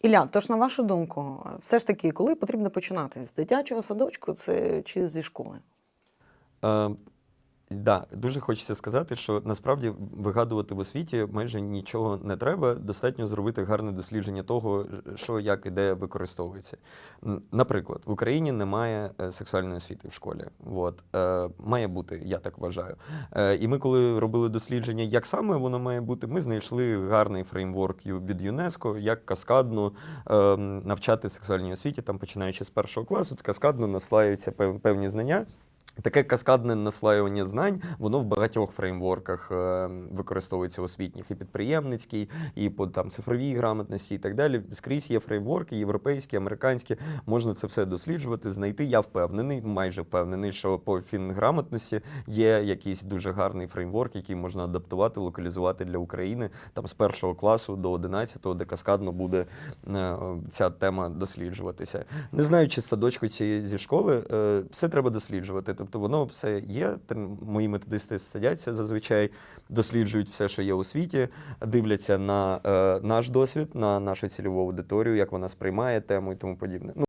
Ілля, тож на вашу думку, все ж таки, коли потрібно починати з дитячого садочку, це чи зі школи? Е, да, дуже хочеться сказати, що насправді вигадувати в освіті майже нічого не треба. Достатньо зробити гарне дослідження того, що як і де використовується. Наприклад, в Україні немає е, сексуальної освіти в школі. От. Е, має бути, я так вважаю. Е, і ми, коли робили дослідження, як саме воно має бути, ми знайшли гарний фреймворк від ЮНЕСКО, як каскадно е, навчати сексуальній освіті, там починаючи з першого класу, каскадно наслаюються пев- певні знання. Таке каскадне наслаювання знань, воно в багатьох фреймворках е, використовується освітніх і підприємницький, і по там цифровій грамотності, і так далі. Скрізь є фреймворки, європейські, американські. Можна це все досліджувати, знайти. Я впевнений, майже впевнений, що по фінграмотності є якийсь дуже гарний фреймворк, який можна адаптувати, локалізувати для України там з першого класу до 11, де каскадно буде е, ця тема досліджуватися. Не знаю, чи садочку, чи зі школи, е, все треба досліджувати. Тобто воно все є. Мої методисти сидяться зазвичай, досліджують все, що є у світі, дивляться на е, наш досвід, на нашу цільову аудиторію, як вона сприймає тему і тому подібне. Ну,